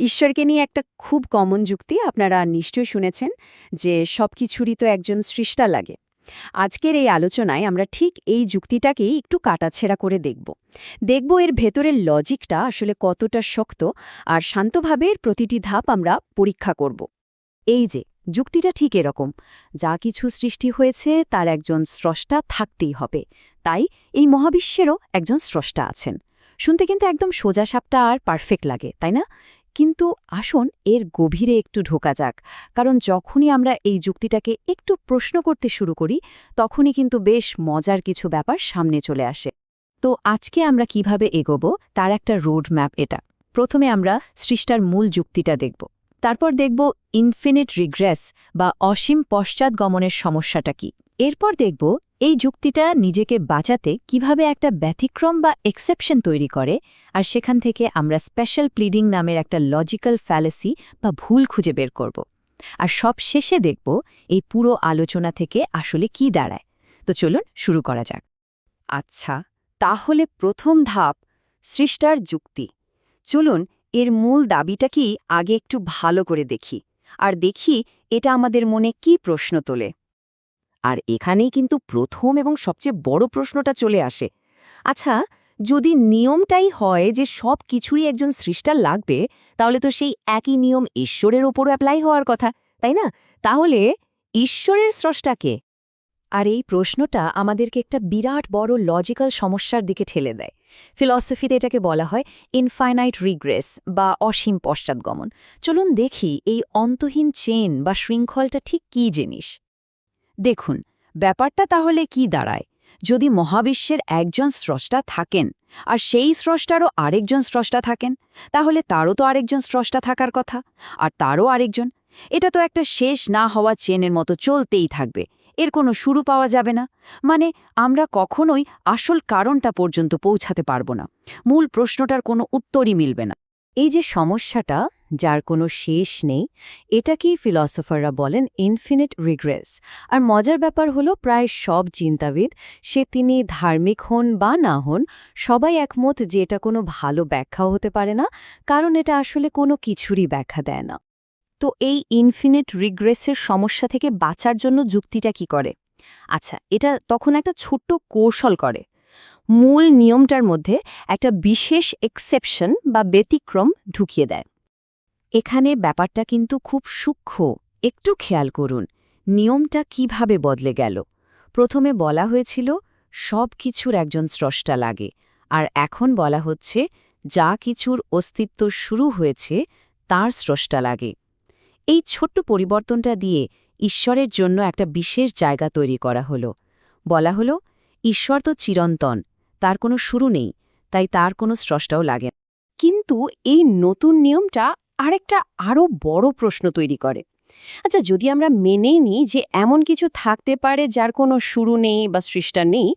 ঈশ্বরকে নিয়ে একটা খুব কমন যুক্তি আপনারা নিশ্চয়ই শুনেছেন যে সব কিছুরই তো একজন সৃষ্টা লাগে। আজকের এই আলোচনায় আমরা ঠিক এই যুক্তিটাকেই একটু কাটাছেড়া করে দেখব। দেখব এর ভেতরের লজিকটা আসলে কতটা শক্ত আর শান্তভাবে প্রতিটি ধাপ আমরা পরীক্ষা করব। এই যে, যুক্তিটা ঠিক এরকম, যা কিছু সৃষ্টি হয়েছে তার একজন স্রষ্টা থাকতেই হবে, তাই এই মহাবিশ্বেরও একজন স্রষ্টা আছেন। শুনতে কিন্তু একদম সোজা সাপটা আর পারফেক্ট লাগে, তাই না? কিন্তু আসুন এর গভীরে একটু ঢোকা যাক, কারণ যখনই আমরা এই যুক্তিটাকে একটু প্রশ্ন করতে শুরু করি, তখনই কিন্তু বেশ মজার কিছু ব্যাপার সামনে চলে আসে। তো আজকে আমরা কীভাবে এগোব, তার একটা রোড ম্যাপ এটা। প্রথমে আমরা সৃষ্টার মূল যুক্তিটা দেখব। তারপর দেখব ইনফিনিট রিগ্রেস বা অসীম পশ্চাৎগমনের সমস্যাটা কি। এরপর দেখব এই যুক্তিটা নিজেকে বাঁচাতে কীভাবে একটা ব্যতিক্রম বা এক্সেপশন তৈরি করে, আর সেখান থেকে আমরা স্পেশাল প্লিডিং নামের একটা লজিক্যাল ফ্যালেসি বা ভুল খুঁজে বের করব। আর সব শেষে দেখব এই পুরো আলোচনা থেকে আসলে কি দাঁড়ায়। তো চলুন শুরু করা যাক। আচ্ছা তাহলে প্রথম ধাপ, সৃষ্টার যুক্তি। চলুন, এর মূল দাবিটা কি আগে একটু ভালো করে দেখি, আর দেখি এটা আমাদের মনে কি প্রশ্ন তোলে। আর এখানেই কিন্তু প্রথম এবং সবচেয়ে বড় প্রশ্নটা চলে আসে। আচ্ছা যদি নিয়মটাই হয় যে সব কিছুরই একজন সৃষ্টা লাগবে, তাহলে তো সেই একই নিয়ম ঈশ্বরের ওপরও অ্যাপ্লাই হওয়ার কথা, তাই না? তাহলে ঈশ্বরের স্রষ্টাকে আর এই প্রশ্নটা আমাদেরকে একটা বিরাট বড় লজিক্যাল সমস্যার দিকে ঠেলে দেয়। ফিলসফিতে এটাকে বলা হয় ইনফাইনাইট রিগ্রেস বা অসীম পশ্চাৎগমন চলুন দেখি এই অন্তহীন চেন বা শৃঙ্খলটা ঠিক কী জিনিস? দেখুন, ব্যাপারটা তাহলে কি দাঁড়ায়? যদি মহাবিশ্বের একজন স্রষ্টা থাকেন, আর সেই স্রষ্টারও আরেকজন স্রষ্টা থাকেন, তাহলে তারও তো আরেকজন স্রষ্টা থাকার কথা, আর তারও আরেকজন। এটা তো একটা শেষ না হওয়া চেনের মতো চলতেই থাকবে, এর কোনো শুরু পাওয়া যাবে না। মানে আমরা কখনোই আসল কারণটা পর্যন্ত পৌঁছাতে পারব না, মূল প্রশ্নটার কোনো উত্তরই মিলবে না। এই যে সমস্যাটা যার কোনো শেষ নেই, এটাকেই ফিলসফাররা বলেন ইনফিনিট রিগ্রেস আর মজার ব্যাপার হলো প্রায় সব চিন্তাবিদ, সে তিনি ধার্মিক হন বা না হন, সবাই একমত যে এটা কোনো ভালো ব্যাখ্যাও হতে পারে না, কারণ এটা আসলে কোনো কিছুরই ব্যাখ্যা দেয় না। তো এই ইনফিনিট রিগ্রেসের সমস্যা থেকে বাঁচার জন্য যুক্তিটা কি করে? আচ্ছা এটা তখন একটা ছোট্ট কৌশল করে। মূল নিয়মটার মধ্যে একটা বিশেষ এক্সেপশন বা ব্যতিক্রম ঢুকিয়ে দেয়। এখানে ব্যাপারটা কিন্তু খুব সূক্ষ্ম। একটু খেয়াল করুন, নিয়মটা কীভাবে বদলে গেল। প্রথমে বলা হয়েছিল, সব কিছুর একজন স্রষ্টা লাগে, আর এখন বলা হচ্ছে, যা কিছুর অস্তিত্ব শুরু হয়েছে, তার স্রষ্টা লাগে। এই ছোট্ট পরিবর্তনটা দিয়ে ঈশ্বরের জন্য একটা বিশেষ জায়গা তৈরি করা হলো। বলা হলো, ঈশ্বর তো চিরন্তন, তার কোনো শুরু নেই, তাই তার কোনো স্রষ্টাও লাগে কিন্তু এই নতুন নিয়মটা আরেকটা আরও বড় প্রশ্ন তৈরি করে। আচ্ছা যদি আমরা মেনেই নিই যে এমন কিছু থাকতে পারে যার কোনো শুরু নেই বা সৃষ্টা নেই,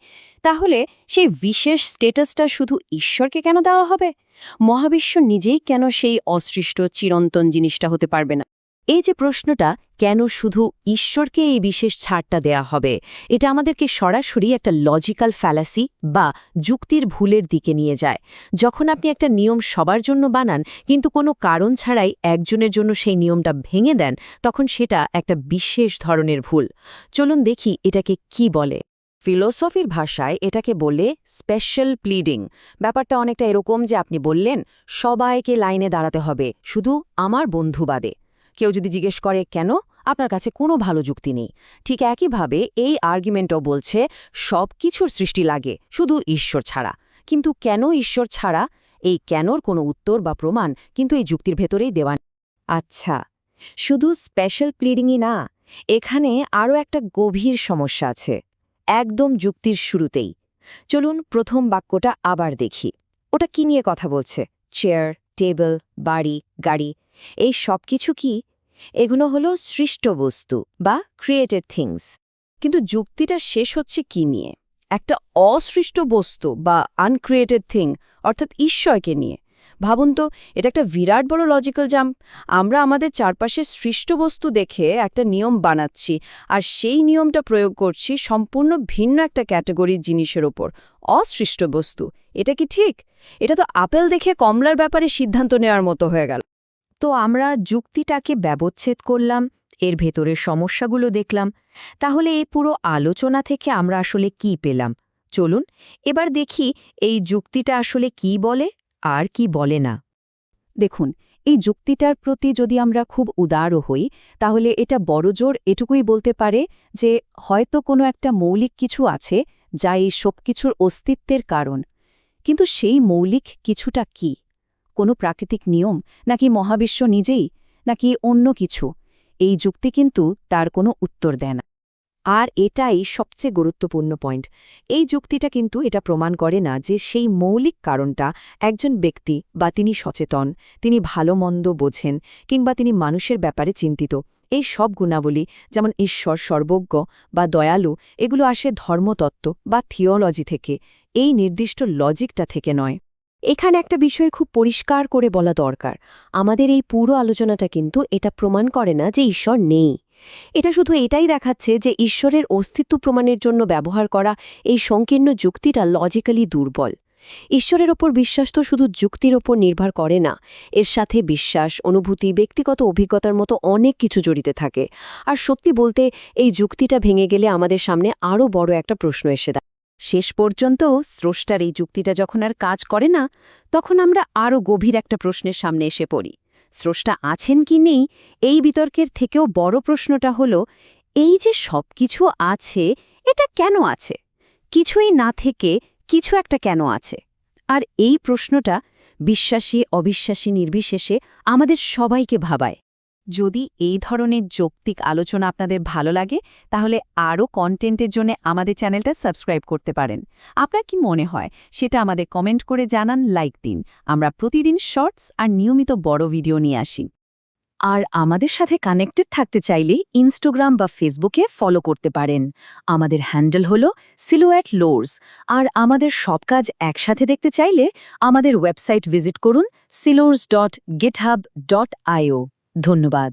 তাহলে সেই বিশেষ স্টেটাসটা শুধু ঈশ্বরকে কেন দেওয়া হবে? মহাবিশ্ব নিজেই কেন সেই অসৃষ্ট, চিরন্তন জিনিসটা হতে পারবে না? এই যে প্রশ্নটা, কেন শুধু ঈশ্বরকে এই বিশেষ ছাড়টা দেয়া হবে? এটা আমাদেরকে সরাসরি একটা লজিক্যাল ফ্যালাসি বা যুক্তির ভুলের দিকে নিয়ে যায়। যখন আপনি একটা নিয়ম সবার জন্য বানান, কিন্তু কোনো কারণ ছাড়াই একজনের জন্য সেই নিয়মটা ভেঙে দেন, তখন সেটা একটা বিশেষ ধরনের ভুল। চলুন দেখি এটাকে কি বলে। ফিলোসফির ভাষায় এটাকে বলে স্পেশাল প্লিডিং ব্যাপারটা অনেকটা এরকম যে আপনি বললেন, সবাইকে লাইনে দাঁড়াতে হবে, শুধু আমার বন্ধু বাদে। কেউ যদি জিজ্ঞেস করে, কেন? আপনার কাছে কোনো ভালো যুক্তি নেই। ঠিক একইভাবে এই আর্গুমেন্টও বলছে, সব কিছুর সৃষ্টি লাগে, শুধু ঈশ্বর ছাড়া। কিন্তু কেন ঈশ্বর ছাড়া? এই কেনর কোনো উত্তর বা প্রমাণ কিন্তু এই যুক্তির ভেতরেই দেওয়া আচ্ছা শুধু স্পেশাল প্লিডিংই না, এখানে আরও একটা গভীর সমস্যা আছে, একদম যুক্তির শুরুতেই। চলুন প্রথম বাক্যটা আবার দেখি। ওটা কি নিয়ে কথা বলছে? চেয়ার টেবিল বাড়ি, গাড়ি, এই সব কিছু কি এগুলো হলো সৃষ্ট বস্তু বা ক্রিয়েটেড থিংস কিন্তু যুক্তিটা শেষ হচ্ছে কি নিয়ে? একটা অসৃষ্ট বস্তু বা আনক্রিয়েটেড থিং অর্থাৎ ঈশ্বরকে নিয়ে। ভাবুন তো, এটা একটা বিরাট বড় লজিক্যাল জাম্প আমরা আমাদের চারপাশে সৃষ্ট বস্তু দেখে একটা নিয়ম বানাচ্ছি, আর সেই নিয়মটা প্রয়োগ করছি সম্পূর্ণ ভিন্ন একটা ক্যাটাগরির জিনিসের ওপর, অসৃষ্ট বস্তু। এটা কি ঠিক? এটা তো আপেল দেখে কমলার ব্যাপারে সিদ্ধান্ত নেওয়ার মতো হয়ে গেল। তো আমরা যুক্তিটাকে ব্যবচ্ছেদ করলাম, এর ভেতরের সমস্যাগুলো দেখলাম। তাহলে এই পুরো আলোচনা থেকে আমরা আসলে কি পেলাম? চলুন, এবার দেখি এই যুক্তিটা আসলে কি বলে আর কি বলে না। দেখুন, এই যুক্তিটার প্রতি যদি আমরা খুব উদারও হই, তাহলে এটা বড়জোর এটুকুই বলতে পারে যে হয়তো কোনো একটা মৌলিক কিছু আছে যা এই সব কিছুর অস্তিত্বের কারণ। কিন্তু সেই মৌলিক কিছুটা কি? কোনো প্রাকৃতিক নিয়ম, নাকি মহাবিশ্ব নিজেই, নাকি অন্য কিছু, এই যুক্তি কিন্তু তার কোনো উত্তর দেয় না। আর এটাই সবচেয়ে গুরুত্বপূর্ণ পয়েন্ট। এই যুক্তিটা কিন্তু এটা প্রমাণ করে না যে সেই মৌলিক কারণটা একজন ব্যক্তি বা তিনি সচেতন, তিনি ভালো মন্দ বোঝেন, কিংবা তিনি মানুষের ব্যাপারে চিন্তিত। এই সব গুণাবলী, যেমন ঈশ্বর, সর্বজ্ঞ বা দয়ালু, এগুলো আসে ধর্মতত্ত্ব বা থিওলজি থেকে। এই নির্দিষ্ট লজিকটা থেকে নয়। এখানে একটা বিষয় খুব পরিষ্কার করে বলা দরকার। আমাদের এই পুরো আলোচনাটা কিন্তু এটা প্রমাণ করে না যে ঈশ্বর নেই। এটা শুধু এটাই দেখাচ্ছে যে ঈশ্বরের অস্তিত্ব প্রমাণের জন্য ব্যবহার করা এই সংকীর্ণ যুক্তিটা লজিক্যালি দুর্বল। ঈশ্বরের ওপর বিশ্বাস তো শুধু যুক্তির ওপর নির্ভর করে না, এর সাথে বিশ্বাস, অনুভূতি, ব্যক্তিগত অভিজ্ঞতার মতো অনেক কিছু জড়িত থাকে। আর সত্যি বলতে এই যুক্তিটা ভেঙে গেলে আমাদের সামনে আরও বড় একটা প্রশ্ন এসে শেষ পর্যন্ত স্রষ্টার এই যুক্তিটা যখন আর কাজ করে না, তখন আমরা আরও গভীর একটা প্রশ্নের সামনে এসে পড়ি। স্রষ্টা আছেন কি নেই? এই বিতর্কের থেকেও বড় প্রশ্নটা হল, এই যে সব কিছু আছে, এটা কেন আছে? কিছুই না থেকে কিছু একটা কেন আছে? আর এই প্রশ্নটা বিশ্বাসী, অবিশ্বাসী, নির্বিশেষে আমাদের সবাইকে ভাবায়। যদি এই ধরনের যৌক্তিক আলোচনা আপনাদের ভালো লাগে, তাহলে আরও কন্টেন্টের জন্য আমাদের চ্যানেলটা সাবস্ক্রাইব করতে পারেন। আপনার কি মনে হয়? সেটা আমাদের কমেন্ট করে জানান, লাইক দিন। আমরা প্রতিদিন শর্টস আর নিয়মিত বড় ভিডিও নিয়ে আসি। আর আমাদের সাথে কানেক্টেড থাকতে চাইলে ইনস্টাগ্রাম বা ফেসবুকে ফলো করতে পারেন। আমাদের হ্যান্ডেল হল সিলোয়াট লোর্স। আর আমাদের সব কাজ একসাথে দেখতে চাইলে আমাদের ওয়েবসাইট ভিজিট করুন, সিলোর্স ডট গিটহাব ডট আইও। ধন্যবাদ।